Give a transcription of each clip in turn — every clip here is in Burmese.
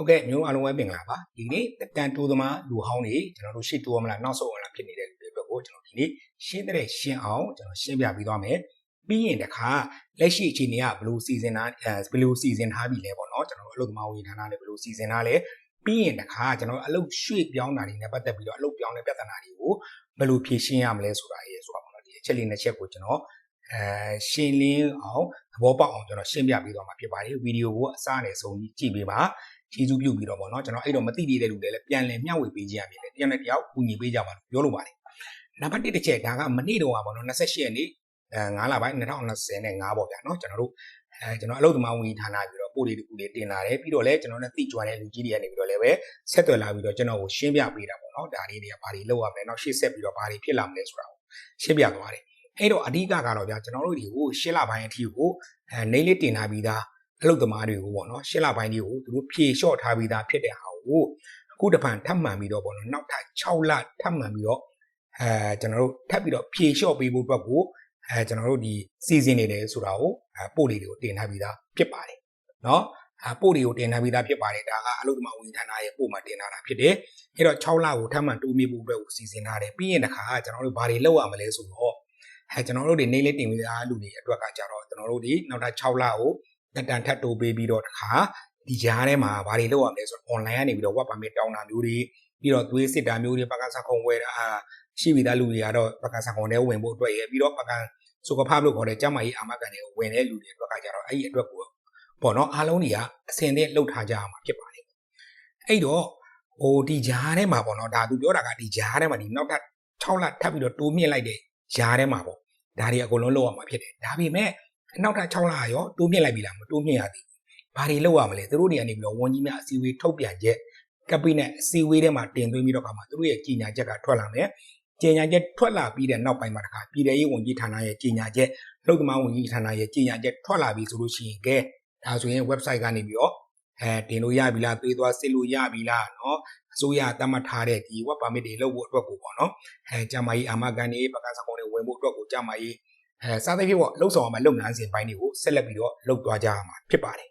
ဟုတ်ကဲ့မျိုးအားလုံးပဲပင်္ဂလာပါဒီနေ့တန်တိုးသမားလူဟောင်းတွေကျွန်တော်တို့ရှေ့တိုးမလားနောက်ဆုတ်အောင်လားဖြစ်နေတဲ့လူတွေအတွက်ကိုကျွန်တော်ဒီနေ့ရှင်းတဲ့ရှင်းအောင်ကျွန်တော်ရှင်းပြပေးသွားမယ်ပြီးရင်တခါလက်ရှိအခြေအနေကဘယ်လိုစီစဉ်ထားအဲဘယ်လိုစီစဉ်ထားပြီလဲပေါ့နော်ကျွန်တော်တို့အလုပ်သမားဝန်ထမ်းတွေဘယ်လိုစီစဉ်ထားလဲပြီးရင်တခါကျွန်တော်အလုပ်ရွှေ့ပြောင်းတာတွေနဲ့ပတ်သက်ပြီးတော့အလုပ်ပြောင်းတဲ့ပြဿနာတွေကိုဘယ်လိုဖြေရှင်းရမလဲဆိုတာရေးဆိုတာပေါ့နော်ဒီအချက်လေးနှစ်ချက်ကိုကျွန်တော်အဲရှင်းလင်းအောင်သဘောပေါက်အောင်ကျွန်တော်ရှင်းပြပေးသွားမှာဖြစ်ပါတယ်ဗီဒီယိုကိုအစနဲ့ဆုံးကြည့်ပေးပါ ကျေးဇူးပြုပြီးတော့ပေါ့နော်ကျွန်တော်အဲ့တော့မသိသေးတဲ့လူတွေလည်းပြန်လည်မျှဝေပေးကြရမယ်တယောက်နဲ့တယောက်ကူညီပေးကြပါလို့ပြောလိုပါတယ်နံပါတ်1တစ်ချက်ဒါကမနေ့တော့ပါပေါ့နော်28ရက်နေ့အဲ9လပိုင်း2025ပေါ့ဗျာနော်ကျွန်တော်တို့အဲကျွန်တော်အလုပ်သမားဝန်ကြီးဌာနပြီးတော့ပို့လေးတခုလေးတင်လာတယ်ပြီးတော့လည်းကျွန်တော်နဲ့သိကြွတဲ့လူကြီးတွေကနေပြီးတော့လည်းပဲဆက်သွယ်လာပြီးတော့ကျွန်တော်ကိုရှင်းပြပေးတာပေါ့နော်ဒါလေးတွေကဘာတွေလုပ်ရမလဲနောက်ရှေ့ဆက်ပြီးတော့ဘာတွေဖြစ်လာမလဲဆိုတာကိုရှင်းပြသွားတယ်အဲ့တော့အဓိကကတော့ဗျာကျွန်တော်တို့တွေကိုရှင်းလပိုင်းအထိကိုအဲနေလေးတင်လာပြီးသား အလုပ်သမားတွေကိုပေါ့နော်ရှင်းလပိုင်းတွေကိုသူတို့ဖြေလျှော့ထားပြီးသားဖြစ်တဲ့ဟာကိုအခုတပံထပ်မှန်ပြီးတော့ပေါ့နော်နောက်ထပ်6လထပ်မှန်ပြီးတော့အဲကျွန်တော်တို့ထပ်ပြီးတော့ဖြေလျှော့ပေးဖို့အတွက်ကိုအဲကျွန်တော်တို့ဒီစီစဉ်နေတယ်ဆိုတာကိုအဲပို့လေးတွေကိုတင်ထားပြီးသားဖြစ်ပါတယ်နော်အပို့တွေကိုတင်ထားပြီးသားဖြစ်ပါတယ်ဒါကအလုပ်သမားဝန်ကြီးဌာနရဲ့ပို့မှာတင်ထားတာဖြစ်တယ်အဲ့တော့6လကိုထပ်မှန်တိုးမြင့်ဖို့အတွက်ကိုစီစဉ်ထားတယ်ပြီးရင်တခါကျွန်တော်တို့ဘာတွေလုပ်ရမလဲဆိုတော့အဲကျွန်တော်တို့တွေနေလေးတင်ပြီးသားလူတွေအတွက်ကကြတော့ကျွန်တော်တို့ဒီနောက်ထပ်6လကို တက်တန်ထပ်တိုးပေးပြီးတော့တခါဒီကြားထဲမှာဘာတွေလုပ်ရမလဲဆိုတော့ online ကနေပြီးတော့ web permit တောင်းတာမျိုးတွေပြီးတော့သွေးစစ်တာမျိုးတွေပကစားခုံဝယ်တာရှိပြီးသားလူတွေကတော့ပကစားခုံထဲဝင်ဖို့အတွက်ရပြီးတော့ပကစုကဖလို့ခေါ်တဲ့ကျမကြီးအာမကန်တွေကိုဝင်တဲ့လူတွေအတွက်ကကြတော့အဲ့ဒီအတွက်ကိုပေါ့နော်အားလုံးတွေကအစင်တဲ့လှုပ်ထားကြရမှာဖြစ်ပါတယ်အဲ့တော့ဟိုဒီဂျားထဲမှာပေါ့နော်ဒါသူပြောတာကဒီဂျားထဲမှာဒီနောက်ထပ်6လထပ်ပြီးတော့တိုးမြင့်လိုက်တဲ့ဂျားထဲမှာပေါ့ဒါတွေအကုန်လုံးလုပ်ရမှာဖြစ်တယ်ဒါပေမဲ့ အနောက်ထပ်6လရောတိုးမြင့်လိုက်ပြီလားမတိုးမြင့်ရသေးဘူးဘာတွေလောက်ရမလဲသူတို့တွေကနေပြီးတော့ဝန်ကြီးများအစည်းအဝေးထုတ်ပြန်ချက်ကပိနဲ့အစည်းအဝေးထဲမှာတင်သွင်းပြီးတော့ခါမှာသူတို့ရဲ့ကြီးညာချက်ကထွက်လာမယ်ကြေညာချက်ထွက်လာပြီးတဲ့နောက်ပိုင်းမှာတခါပြည်ထရေးဝန်ကြီးဌာနရဲ့ကြေညာချက်လှုပ်သမားဝန်ကြီးဌာနရဲ့ကြေညာချက်ထွက်လာပြီးဆိုလို့ရှိရင်ကဲဒါဆိုရင် website ကနေပြီးတော့အဲတင်လို့ရပြီလားသွေးသွားစစ်လို့ရပြီလားနော်အစိုးရတတ်မှတ်ထားတဲ့ဒီ web permit တွေလုပ်ဖို့အတွက်ကိုပေါ့နော်အဲကြာမကြီးအာမခံနေပကစားကုန်တွေဝင်ဖို့အတွက်ကိုကြာမကြီး အဲစားသဖြင့်ပေါ့လှုပ်ဆောင်ရမယ့်လုပ်ငန်းစဉ်ပိုင်းတွေကိုဆက်လက်ပြီးတော့လုပ်သွားကြရမှာဖြစ်ပါတယ်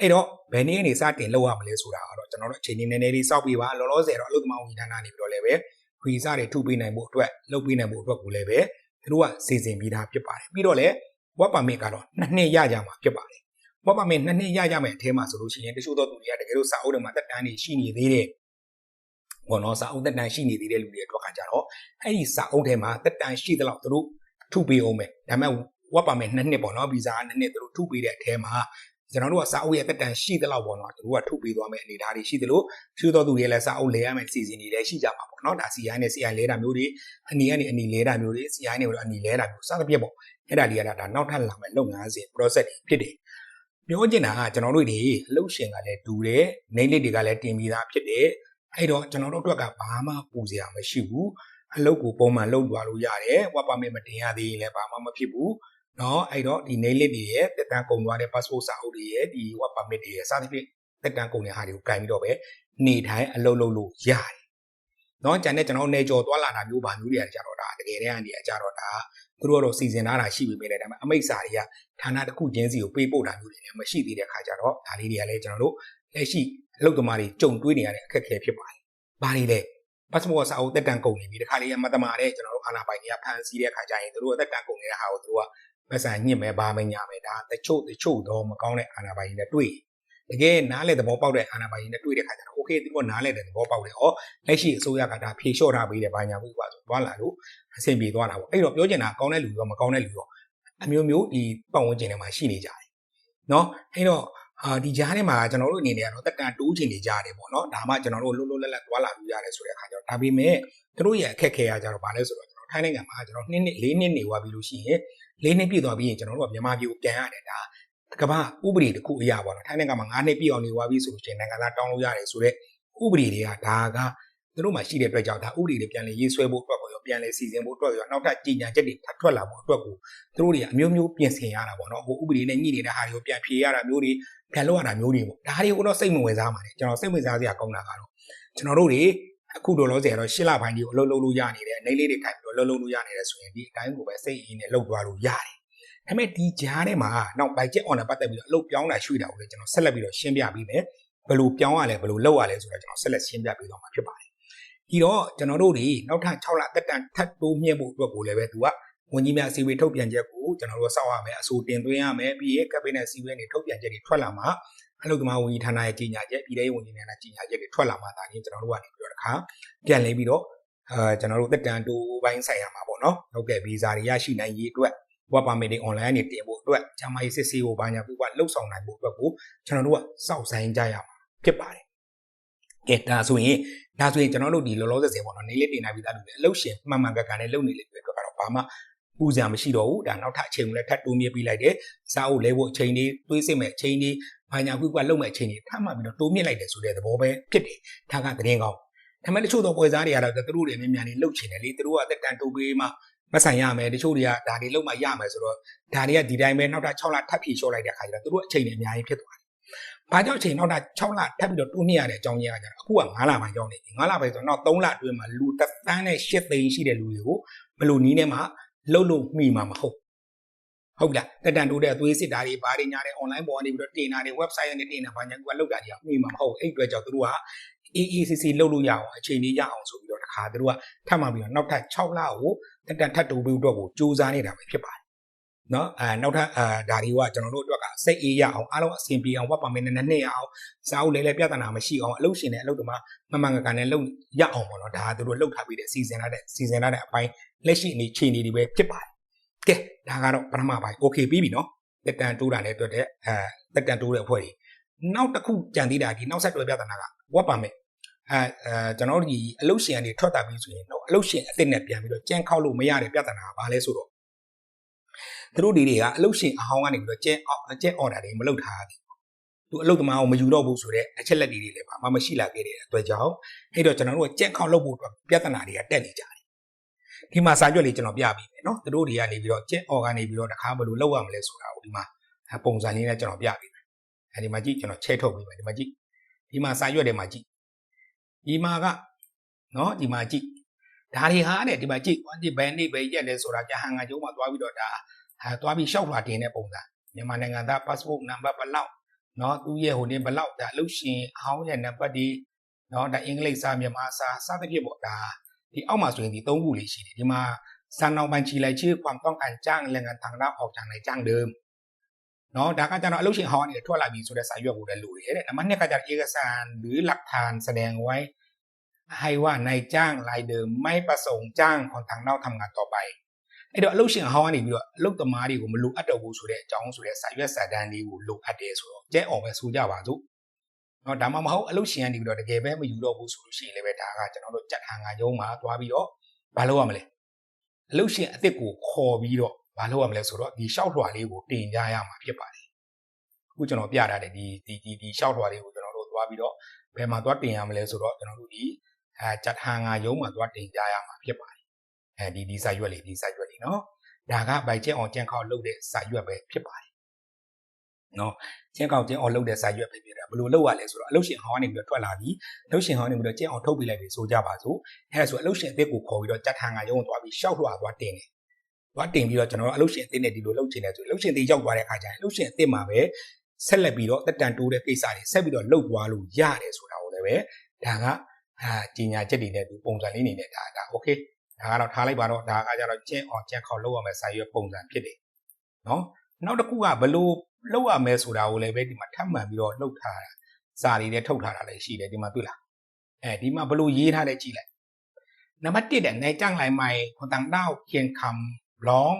အဲ့တော့ဘယ်နည်းကနေစတင်လုပ်ရမလဲဆိုတာကတော့ကျွန်တော်တို့အချိန်နည်းနည်းလေးစောက်ပြီးပါလောလောဆယ်တော့အလုပ်သမားဝန်ကြီးဌာနနေပြီးတော့လည်းပဲခွေစားတွေထုတ်ပေးနိုင်ဖို့အတွက်လုပ်ပေးနိုင်ဖို့အတွက်ကိုလည်းပဲသူတို့ကစီစဉ်ပြီးသားဖြစ်ပါတယ်ပြီးတော့လည်း web permit ကတော့နှစ်နှစ်ရကြမှာဖြစ်ပါတယ် web permit နှစ်နှစ်ရကြမယ်အထဲမှာဆိုလို့ရှိရင်တချို့သောသူတွေကတကယ်လို့စာအုပ်တွေမှာတက်တန်းနေရှိနေသေးတယ်ဘောနော်စာအုပ်တက်တန်းရှိနေသေးတဲ့လူတွေအတွက်ကကြတော့အဲ့ဒီစာအုပ်ထဲမှာတက်တန်းရှိသလောက်သူတို့ ထုတ်ပေးအောင်မယ်ဒါပေမဲ့ web permit နှစ်နှစ်ပေါ့နော်ဗီဇာနှစ်နှစ်သူတို့ထုတ်ပေးတဲ့အထဲမှာကျွန်တော်တို့ကစာအုပ်ရဲ့တက်တန်ရှိသလောက်ပေါ့နော်တို့ကထုတ်ပေးသွားမယ့်အနေအထားတွေရှိသလိုဖြူတော်သူတွေလည်းစာအုပ်လဲရမယ့်စီစဉ်တွေလည်းရှိကြမှာပေါ့နော်ဒါ CI နဲ့ CI လဲတာမျိုးတွေအနီကနေအနီလဲတာမျိုးတွေ CI နဲ့တော့အနီလဲတာမျိုးစသဖြင့်ပေါ့အဲ့ဒါတွေကဒါနောက်ထပ်လာမယ့်လုပ်ငန်းစဉ် process တွေဖြစ်တယ်ပြောချင်တာကကျွန်တော်တို့တွေအလုပ်ရှင်ကလည်းတူတယ်နေလစ်တွေကလည်းတင်ပြီးသားဖြစ်တယ်အဲ့တော့ကျွန်တော်တို့အတွက်ကဘာမှပူစရာမရှိဘူး အလုပ်ကိုပုံမှန်လုပ်သွားလို့ရတယ်ဝပ်ပါမစ်မတင်ရသေးရင်လည်းဘာမှမဖြစ်ဘူးเนาะအဲ့တော့ဒီ nail list တွေရဲ့တက်တန်းကုန်သွားတဲ့ passport စာအုပ်တွေရဲ့ဒီ work permit တွေရဲ့စသဖြင့်တက်တန်းကုန်တဲ့ဟာတွေကိုကင်ပြီးတော့ပဲနေထိုင်အလုပ်လုပ်လို့ရတယ်เนาะကျန်တဲ့ကျွန်တော်နေကြော်သွားလာတာမျိုးပါမျိုးတွေကကြတော့ဒါတကယ်တမ်းကနေအကြတော့ဒါသူတို့ကတော့စီစဉ်ထားတာရှိပြီပဲလေဒါပေမဲ့အမိတ်စာတွေကဌာနတစ်ခုချင်းစီကိုပေးပို့တာမျိုးတွေလည်းမရှိသေးတဲ့ခါကျတော့ဒါလေးတွေကလည်းကျွန်တော်တို့လက်ရှိအလုပ်သမားတွေကြုံတွေ့နေရတဲ့အခက်အခဲဖြစ်ပါတယ်။ဘာတွေလဲ passport စာအုပ်တက်တန်းကုန်နေပြီတခါလေးမတမာတဲ့ကျွန်တော်တို့အာနာပိုင်တွေကဖန်ဆီးတဲ့ခါကျရင်သူတို့အသက်တန်းကုန်နေတဲ့ဟာကိုသူတို့ကပတ်စံညစ်မယ်ဘာမညာမယ်ဒါတချို့တချို့တော့မကောင်းတဲ့အာနာပိုင်တွေနဲ့တွေ့တကယ်နားလေသဘောပေါက်တဲ့အာနာပိုင်တွေနဲ့တွေ့တဲ့ခါကျတော့ okay သူကနားလေတဲ့သဘောပေါက်တယ်။ဩလက်ရှိအစိုးရကဒါဖြေလျှော့ထားပေးတယ်ဘာညာဘူးကွာဆိုသွားလာလို့အဆင်ပြေသွားတာပေါ့။အဲ့တော့ပြောချင်တာကောင်းတဲ့လူရောမကောင်းတဲ့လူရောအမျိုးမျိုးဒီပတ်ဝန်းကျင်ထဲမှာရှိနေကြတယ်။နော်အဲ့တော့ အာဒီကြားထဲမှာကျွန်တော်တို့အနေနဲ့ကတော့တက်တန်တိုးချင်နေကြတယ်ပေါ့နော်ဒါမှကျွန်တော်တို့လှုပ်လှုပ်လက်လက်သွားလာလို့ရတယ်ဆိုတဲ့အခါကျတော့ဒါပေမဲ့တို့ရဲ့အခက်ခဲရကြတော့ဗာလဲဆိုတော့ကျွန်တော်ထိုင်းနိုင်ငံမှာကျွန်တော်နှစ်နှစ်၄နှစ်နေသွားပြီလို့ရှိရင်၄နှစ်ပြည့်သွားပြီးရင်ကျွန်တော်တို့ကမြန်မာပြည်ကိုပြန်ရတယ်ဒါကမ္ဘာဥပဒေတစ်ခုအရာပေါ့နော်ထိုင်းနိုင်ငံမှာ9နှစ်ပြည့်အောင်နေသွားပြီဆိုလို့ရှိရင်နိုင်ငံသားတောင်းလို့ရတယ်ဆိုတော့ဥပဒေတွေကဒါကတို့မှရှိတဲ့အတွက်ကြောင့်ဒါဥပဒေတွေပြန်လည်ရေးဆွဲဖို့အတွက် ကိုရောပြန်လည်စီစဉ်ဖို့အတွက်ရောနောက်ထပ်ကြီးညာချက်တွေထပ်ထွက်လာဖို့အတွက်ကိုတို့တွေကအမျိုးမျိုးပြင်ဆင်ရတာပေါ့နော်ဟိုဥပဒေနဲ့ညှိနေတဲ့ဟာတွေကိုပြန်ဖြေရတာမျိုးတွေပြန်လုပ်ရတာမျိုးတွေပေါ့ဒါတွေကိုတော့စိတ်မဝင်စားပါနဲ့ကျွန်တော်စိတ်ဝင်စားစရာကောင်းတာကတော့ကျွန်တော်တို့တွေအခုတော့လောဆယ်တော့ရှစ်လပိုင်းကြီးကိုအလုပ်လုပ်လို့ရနေတယ်နေလေးတွေခိုင်ပြီးတော့လှုပ်လှုပ်လို့ရနေတယ်ဆိုရင်ဒီအတိုင်းကိုပဲစိတ်အင်းနဲ့လှုပ်သွားလို့ရတယ်ဒါပေမဲ့ဒီဂျားထဲမှာနောက် budget on နဲ့ပတ်သက်ပြီးတော့အလုပ်ပြောင်းတာရွှေ့တာကိုလည်းကျွန်တော်ဆက်လက်ပြီးတော့ရှင်းပြပေးမယ်ဘယ်လိုပြောင်းရလဲဘယ်လိုလုပ်ရလဲဆိုတော့ကျွန်တော်ဆက်လက်ရှင်းပြပေးသွားမှာဖြစ်ပါတယ် ဒီတော့ကျွန်တော်တို့ဒီနောက်ထပ်6လတက်တန်ထပ်တိုးမြင့်ဖို့အတွက်ကိုလည်းပဲသူကဝန်ကြီးများအစည်းအဝေးထုတ်ပြန်ချက်ကိုကျွန်တော်တို့စောင့်ရမယ်အဆိုတင်သွင်းရမယ်ပြီးရင်ကပ်ဘိနက်အစည်းအဝေးနေထုတ်ပြန်ချက်တွေထွက်လာမှာအလုပ်သမားဝန်ကြီးဌာနရဲ့ကြီးညာချက်ပြည်ထောင်ဝန်ကြီးဌာနကြီးညာချက်တွေထွက်လာမှာဒါချင်းကျွန်တော်တို့ကနေပြီးတော့တခါပြန်လဲပြီးတော့အဲကျွန်တော်တို့တက်တန်တိုးပိုင်းဆိုင်ရမှာပေါ့နော်ဟုတ်ကဲ့ဗီဇာတွေရရှိနိုင်ရေးအတွက် work permit တွေ online နေတင်ဖို့အတွက်ဂျမားရေးစစ်ဆေးဖို့ဘာညာပြီးကလှုပ်ဆောင်နိုင်ဖို့အတွက်ကိုကျွန်တော်တို့ကစောင့်ဆိုင်ကြရမှာဖြစ်ပါတယ် ကဲဒါဆိုရင်ဒါဆိုရင်ကျွန်တော်တို့ဒီလောလောဆယ်ဆယ်ပေါ့နော်နေလေးတင်နိုင်ပြီးသားလူတွေအလုပ်ရှင်မှန်မှန်ကန်ကန်နဲ့လုပ်နေလေအတွက်ကတော့ဘာမှပူစရာမရှိတော့ဘူးဒါနောက်ထပ်အချိန်ကိုလည်းထပ်တိုးမြင့်ပြီးလိုက်တယ်စားအုပ်လဲဖို့အချိန်လေးတွေးစစ်မဲ့အချိန်လေးဘာညာပြီးကလုပ်မဲ့အချိန်လေးထပ်မှပြီးတော့တိုးမြင့်လိုက်တယ်ဆိုတဲ့သဘောပဲဖြစ်တယ်ဒါကသတင်းကောင်းဒါပေမဲ့တချို့သောပွဲစားတွေကတော့သူတို့တွေမြန်မြန်လေးလှုပ်ချင်တယ်လေသူတို့ကတက်တန်တိုးပေးမှမဆိုင်ရမယ်တချို့တွေကဒါတွေလုံးမရမယ်ဆိုတော့ဒါတွေကဒီတိုင်းပဲနောက်ထပ်6လထပ်ဖြည့်လျှော့လိုက်တဲ့အခါကျတော့သူတို့အချိန်တွေအများကြီးဖြစ်သွားတယ်။ ဘာကြောင့်အချိန်နောက်ထပ်6လထပ်ပြီးတော့တိုးမြင့်ရတဲ့အကြောင်းရင်းကကျတော့အခုက9လပိုင်းရောက်နေပြီ9လပိုင်းဆိုတော့နောက်3လအတွင်းမှာလူသက်တန်းနဲ့8သိန်းရှိတဲ့လူတွေကိုဘယ်လိုနည်းနဲ့မှလှုပ်လို့မှီမှာမဟုတ်ဟုတ်လားတက်တန်တိုးတဲ့အသွေးစစ်တာတွေဘာတွေညာတွေ online ပေါ်ကနေပြီးတော့တင်တာတွေ website နဲ့တင်တာဘာညာကလောက်တာတွေကမှီမှာမဟုတ်အဲ့အတွက်ကြောင့်သူတို့က AACC လှုပ်လို့ရအောင်အချိန်လေးရအောင်ဆိုပြီးတော့တခါသူတို့ကထပ်မှပြီးတော့နောက်ထပ်6လကိုတက်တန်ထပ်တိုးပြီးတော့ကိုစူးစမ်းနေတာပဲဖြစ်ပါတယ် เนาะအဲနောက်ထပ်အာဒါတွေကကျွန်တော်တို့အတွက်ကစိတ်အေးရအောင်အားလုံးအဆင်ပြေအောင်ဝတ်ပါမင်းနဲ့နှစ်ရအောင်စားအုပ်လဲလဲပြဿနာမရှိအောင်အလုပ်ရှင်နဲ့အလုပ်သမားမမှန်ကန်ကန်နဲ့လုပ်ရအောင်ပေါ့နော်ဒါကသူတို့လှုပ်ထားပြီးတဲ့စီစဉ်ထားတဲ့စီစဉ်ထားတဲ့အပိုင်းလက်ရှိအနေခြေအနေတွေပဲဖြစ်ပါတယ်ကဲဒါကတော့ပထမပိုင်း okay ပြီးပြီเนาะတက်တန်တိုးတာနဲ့တွေ့တဲ့အဲတက်တန်တိုးတဲ့အဖွဲ့တွေနောက်တစ်ခုကြံသေးတာဒီနောက်ဆက်တွဲပြဿနာကဝတ်ပါမင်းအဲအဲကျွန်တော်တို့ဒီအလုတ်ရှင်ကနေထွက်တာပြီးဆိုရင်တော့အလုတ်ရှင်အစ်စ်နဲ့ပြန်ပြီးတော့ကြမ်းခောက်လို့မရတဲ့ပြဿနာကဘာလဲဆိုတော့ သူတို့ဒီတွေကအလုတ်ရှင်အဟောင်းကနေပြီးတော့ကြမ်းကြမ်း order တွေမလုပ်ထားဘူးသူအလုတ်သမားကိုမယူတော့ဘူးဆိုတော့အချက်လက်တွေတွေလည်းဘာမှမရှိလာခဲ့တဲ့အတွက်ကြောင့်အဲ့တော့ကျွန်တော်တို့ကကြမ်းခောက်လုပ်ဖို့အတွက်ပြဿနာတွေကတက်နေကြတယ်ဒီမှာစာရွက်လေးကျွန်တော်ပြပေးမယ်နော်သူတို့တွေကနေပြီးတော့ကြမ်း order ကနေပြီးတော့တခါဘယ်လိုလုပ်ရမလဲဆိုတာကိုဒီမှာပုံစံလေးနဲ့ကျွန်တော်ပြပေးမယ်အဲဒီမှာကြည့်ကျွန်တော်ချဲထုတ်ပေးမယ်ဒီမှာကြည့်ဒီမှာစာရွက်တွေမှာကြည့်ဒီမှာကနော်ဒီမှာကြည့်ဒါတွေဟာတဲ့ဒီမှာကြည့်ဝမ်းကြည့်ဘယ်နေ့ပဲရက်လဲဆိုတာကြာဟန်ငါကျုံးမှာသွားပြီးတော့ဒါဟာ သွားပြီးရှောက်လာတင်တဲ့ပုံစံမြန်မာနိုင်ငံသား passport number ဘယ်လောက်နော်သူ့ရဲ့ဟိုတင်ဘယ်လောက်ဒါအလုပ်ရှင်အဟောင်းရဲ့နံပါတ်ဒီနော်ဒါအင်္ဂလိပ်စာမြန်မာစာစသဖြင့်ပေါ့ဒါဒီအောက်မှာဆိုရင်ဒီ၃ခုလေးရှိတယ်ဒီမှာစံအောင်บัญชีรายชื่อความต้องการจ้างแรงงานต่างด้าวออกจากนายจ้างเดิมเนาะဒါကကျတော့အလုပ်ရှင်ဟောင်းနေထွက်လာပြီဆိုတဲ့စာရွက်ကိုလည်းလိုတယ်တဲ့နံပါတ်2ကကျတော့เอกสารหรือหลักฐานแสดงไว้ ให้ว่านายจ้างรายเดิมไม่ประสงค์จ้างคนทางนอกทำงานต่อไป အဲ့တော့အလုပ်ရှင်ဟောင်းကနေပြီးတော့အလုပ်သမားတွေကိုမလိုအပ်တော့ဘူးဆိုတဲ့အကြောင်းဆိုတဲ့စာရွက်စာတမ်းလေးကိုလိုအပ်တယ်ဆိုတော့ကျဲအောင်ပဲဆိုကြပါစို့နော်ဒါမှမဟုတ်အလုပ်ရှင်ကနေပြီးတော့တကယ်ပဲမယူတော့ဘူးဆိုလို့ရှိရင်လည်းပဲဒါကကျွန်တော်တို့ကြက်ထန်ငါရုံးမှာသွားပြီးတော့မလုပ်ရမလဲအလုပ်ရှင်အစ်စ်ကိုခေါ်ပြီးတော့မလုပ်ရမလဲဆိုတော့ဒီရှောက်ထွာလေးကိုတင်ကြရမှာဖြစ်ပါတယ်အခုကျွန်တော်ပြထားတယ်ဒီဒီဒီဒီရှောက်ထွာလေးကိုကျွန်တော်တို့သွားပြီးတော့ဘယ်မှာသွားတင်ရမလဲဆိုတော့ကျွန်တော်တို့ဒီအဲကြက်ထန်ငါရုံးမှာသွားတင်ကြရမှာဖြစ်ပါတယ်အဲဒီဒီစာရွက်လေးဒီစာရွက် လေးเนาะဒါကဘိုက်ကျက်အောင်ကြံခောက်လုပ်တဲ့စာရွက်ပဲဖြစ်ပါတယ်နော်ကျင်းကောက်ကျင်းအောင်လုပ်တဲ့စာရွက်ပဲဖြစ်တာဘယ်လိုလုပ်ရလဲဆိုတော့အလုပ်ရှင်ဟောင်းကနေပြီးတော့ထွက်လာပြီးအလုပ်ရှင်ဟောင်းနေပြီးတော့ကျင်းအောင်ထုတ်ပြလိုက်ပြီဆိုကြပါစို့အဲဒါဆိုအလုပ်ရှင်အသစ်ကိုခေါ်ပြီးတော့ကြက်ထန်ကရုံးသွားပြီးရှောက်လွှာသွားတင်တယ်သွားတင်ပြီးတော့ကျွန်တော်တို့အလုပ်ရှင်အသစ်နဲ့ဒီလိုလုပ်ချင်တယ်ဆိုအလုပ်ရှင်တွေရောက်သွားတဲ့အခါကျရင်အလုပ်ရှင်အသစ်မှာပဲဆက်လက်ပြီးတော့တက်တန်တိုးတဲ့ကိစ္စတွေဆက်ပြီးတော့လုပ်သွားလို့ရတယ်ဆိုတာကိုလည်းပဲဒါကအာကြီးညာချက်တွေနဲ့ဒီပုံစံလေးနေနဲ့ဒါဒါโอเค ဒါကတော့ထားလိုက်ပါတော့ဒါကကြတော့ကျင်းအောင်ကျင်းခေါက်လုပ်ရမယ်စာရွက်ပုံစံဖြစ်တယ်နော်နောက်တစ်ခုကဘလို့လောက်ရမယ်ဆိုတာကိုလည်းပဲဒီမှာထပ်မှန်ပြီးတော့လှုပ်ထားတာစာတွေနဲ့ထုတ်ထားတာလည်းရှိတယ်ဒီမှာတွေ့လားအဲဒီမှာဘလို့ရေးထားတဲ့ကြည့်လိုက်နံပါတ်1တဲ့ในจ้างรายใหม่คนต่างด้าวเขียนคำร้อง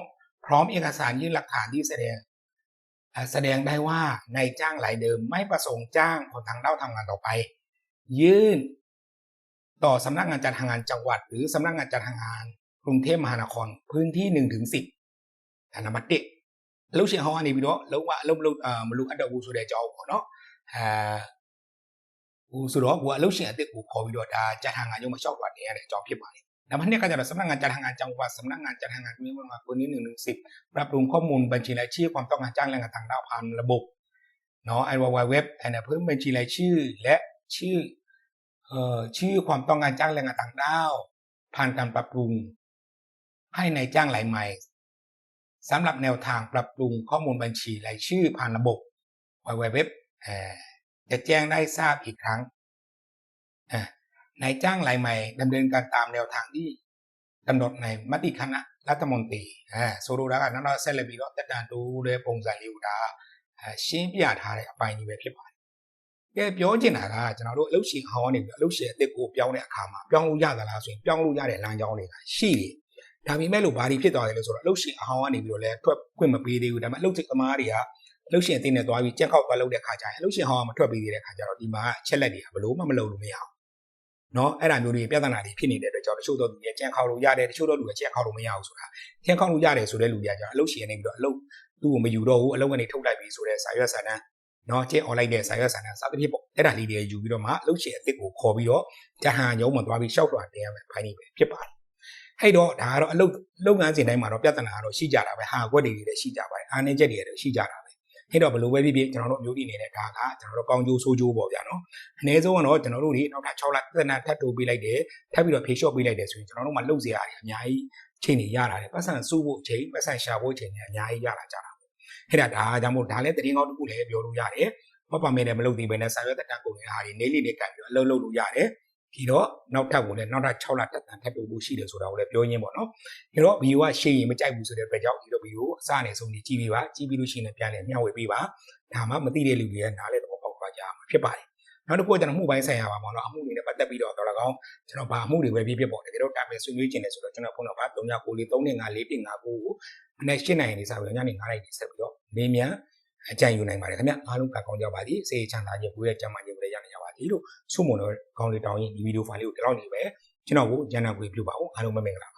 พร้อมเอกสารยื่นหลักฐานที่แสดงแสดงได้ว่าในจ้างรายเดิมไม่ประสงค์จ้างคนต่างด้าวทำงานต่อไป ยื่น ต่อสำนักงานจัดหางานจังหวัด หรือสำนักงานจัดหางานกรุงเทพมหานครพื้นที่หนึ่งถึงสิบธนบัตรเด็กลูกเชียงฮอนี่พี่น้องลูกว่าลูกลูกเอ่อลูกอันดัาวูสุดเดจเอาเนาะอ่าอูสุดอกว่าลูกเชียงด็กูคอวิดโอดาจัดหางานยุ่งมาชอบวันนี้เนี่ยจอบพี่ใหม่ดังนั้นเนี่ยการจัดสำนักงานจัดหางานจังหวัดสำนักงานจัดหางานมีวันวันที่หนึ่งถึงสิบปรับปรุงข้อมูลบัญชีรายชื่อความต้องการจ้างแรงงานต่างด้าวผ่านระบบเนาะไอวายเว็บแทนเพิ่มบัญชีรายชื่อและชื่อ ชื่อความต้องการจ้างแรงงานต่างด้าวผ่านการปรับปรุง ให้ในจ้างรายใหม่สำหรับแนวทางปรับปรุงข้อมูลบัญชีรายชื่อผ่านระบบ w w w เอ่อ จะแจ้งได้ทราบอีกครั้งอ่านายจ้างรายใหม่ดำเนินการตามแนวทางที่กำหนดในมติคณะรัฐมนตรีอ่าဆိုလိုတာကနောက်တော့ဆက်လက်ပြီးတော့တက်တန်တိုးတဲ့ပုံစံလေးကိုဒါအဲရှင်းပြထားတဲ့အပိုင်းကြီးပဲဖြစ်ပါတယ်။ ကဲပြောချင်တာကကျွန်တော်တို့အလုပ်ရှင်ဟောင်းနေပြီးအလုပ်ရှင်အစ်စ်ကိုပြောင်းတဲ့အခါမှာပြောင်းလို့ရသလားဆိုရင်ပြောင်းလို့ရတဲ့လမ်းကြောင်းတွေကရှိတယ်။ဒါပေမဲ့လို့ဘာတွေဖြစ်သွားတယ်လဲဆိုတော့အလုပ်ရှင်အဟောင်းကနေပြီးတော့လဲထွက်ခွင့်မပေးသေးဘူးဒါပေမဲ့အလုပ်သမားတွေကအလုပ်ရှင်အသိနဲ့သွားပြီးကြက်ခောက်သွားလုပ်တဲ့ခါကျရင်အလုပ်ရှင်ဟောင်းကမထွက်ပေးသေးတဲ့ခါကျတော့ဒီမှာအချက်လက်တွေကဘလို့မှမလုပ်လို့မရဘူး။နော်အဲ့ဒါမျိုးတွေပြဿနာတွေဖြစ်နေတဲ့အတွက်ကြောင့်တချို့တော့လူတွေကြက်ခောက်လို့ရတယ်တချို့တော့လူတွေကြက်ခောက်လို့မရဘူးဆိုတာကြက်ခောက်လို့ရတယ်ဆိုတဲ့လူတွေကကျတော့အလုပ်ရှင်ကနေပြီးတော့အလုပ်သူ့ကိုမယူတော့ဘူးအလုပ်ကနေထုတ်လိုက်ပြီဆိုတဲ့စာရွက်စာတမ်း နော်ကျက်អော်လိုက်တဲ့စာရွက်စာတမ်းစသဖြင့်ပေါ့အဲ့ဒါလေးတွေယူပြီးတော့မှအလုပ်ရှင်အစ်စ်ကိုခေါ်ပြီးတော့တဟန်ရုံးမှာသွားပြီးရှောက်လွှာတင်ရမယ်ဘိုင်းနေပဲဖြစ်ပါတယ်အဲ့တော့ဒါကတော့အလုပ်လုပ်ငန်းစဉ်တိုင်းမှာတော့ပြဿနာကတော့ရှိကြတာပဲဟာကွက်တွေတွေလည်းရှိကြပါတယ်အားနည်းချက်တွေလည်းရှိကြတာပဲအဲ့တော့ဘယ်လိုပဲဖြစ်ဖြစ်ကျွန်တော်တို့အမျိုးဒီနေတဲ့ဒါကကျွန်တော်တို့ကောင်းကျိုးဆိုးကျိုးပေါ့ဗျာနော်အနည်းဆုံးကတော့ကျွန်တော်တို့ဒီနောက်ထပ်6လပြဿနာထပ်တိုးပေးလိုက်တယ်ထပ်ပြီးတော့ဖြေလျှော့ပေးလိုက်တယ်ဆိုရင်ကျွန်တော်တို့မှလုပ်စရာတွေအများကြီးချိန်နေရတာတယ်ပတ်စံစုဖို့ချိန်ပတ်စံရှာဖို့ချိန်တွေအများကြီးရလာကြတာ ပေါ့အဲ့ဒါဒါကြောင့်မို့ဒါလည်းတရင်ကောင်းတစ်ခုလည်းပြောလို့ရတယ်မပါမဲနဲ့မလုပ်သေးဘဲနဲ့စာရွက်တက်တန်းကုန်တဲ့ဟာတွေနေလိနေကပ်ပြီးတော့အလုပ်လုပ်လို့ရတယ်ပြီးတော့နောက်ထပ်ကိုလည်းနောက်ထပ်6လတက်တန်းထပ်တိုးဖို့ရှိတယ်ဆိုတာကိုလည်းပြောရင်းပေါ့နော်ဒီတော့ဗီဒီယိုကရှေ့ရင်မကြိုက်ဘူးဆိုတဲ့အတွက်ကြောင့်ဒီလိုဗီဒီယိုအစနဲ့ဆုံးနေကြည့်ပြီးပါကြည့်ပြီးလို့ရှိရင်ပြန်လည်းမျှဝေပေးပါဒါမှမသိတဲ့လူတွေရဲ့နားလဲတော့ပေါက်သွားကြမှာဖြစ်ပါတယ် နောက်တစ်ခုကကျွန်တော်မှုပိုင်းဆိုင်ရာပါပေါ့နော်အမှုတွေနဲ့ပတ်သက်ပြီးတော့တော့လကောင်းကျွန်တော်ဗာအမှုတွေပဲဖြစ်ဖြစ်ပေါ့တကယ်တော့တာပဲဆွေးနွေးခြင်းတယ်ဆိုတော့ကျွန်တော်ဖုန်းတော့ဗာ3994 354 459ကိုအနက်၈နိုင်နေစားပြီးတော့ညနေ9နိုင်နေဆက်ပြီးတော့မင်းမြန်အကြံယူနိုင်ပါတယ်ခင်ဗျအားလုံးကကောင်းကြပါသည်စေချမ်းသာခြင်းကိုရဲ့ကြမ်းမာခြင်းကိုလည်းရနိုင်ကြပါသည်လို့ဆုမွန်တော့ကောင်းလေးတောင်းရင်ဒီဗီဒီယိုဖိုင်လေးကိုဒီလောက်နေပဲကျွန်တော်ကိုညနာကိုပြုပါအောင်အားလုံးပဲမင်္ဂလာပါ